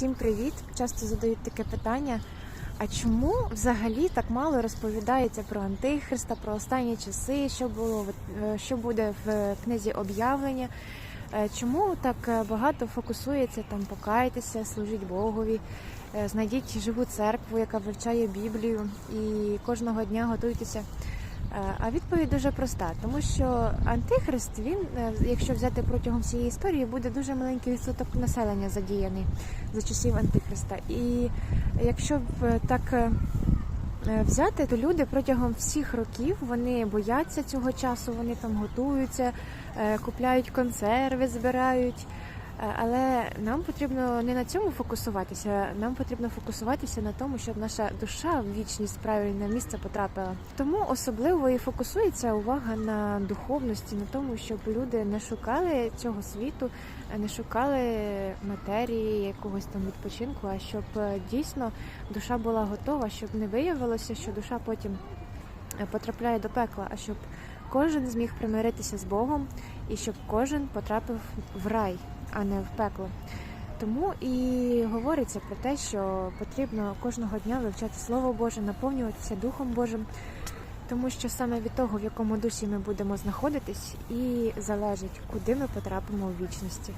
Всім привіт! Часто задають таке питання. А чому взагалі так мало розповідається про Антихриста, про останні часи, що було е, що буде в книзі об'явлення? Е, Чому так е, багато фокусується там покайтеся, служіть Богові, знайдіть живу церкву, яка вивчає Біблію, і кожного дня готуйтеся? Е, А відповідь дуже проста, тому що антихрист, він, е, якщо взяти протягом всієї історії, буде дуже маленький відсоток населення задіяний за часів антихриста. І якщо б е, так взяти, то люди протягом всіх років вони бояться цього часу, вони там готуються, купляють консерви, збирають. Е, Але нам потрібно не на цьому фокусуватися. Нам потрібно фокусуватися на тому, щоб наша душа в вічність правильне місце потрапила. Тому особливо і фокусується увага на духовності, на тому, щоб люди не шукали цього світу, не шукали матерії, якогось там відпочинку, а щоб е, дійсно душа була готова, щоб не виявилося, що душа потім потрапляє до пекла, а щоб кожен зміг примиритися з Богом і щоб кожен потрапив в рай, а не в пекло. Тому і говориться про те, що потрібно кожного дня вивчати Слово Боже, наповнюватися Духом Божим, тому що саме від того, в якому дусі ми будемо знаходитись, і залежить, куди ми потрапимо в вічності.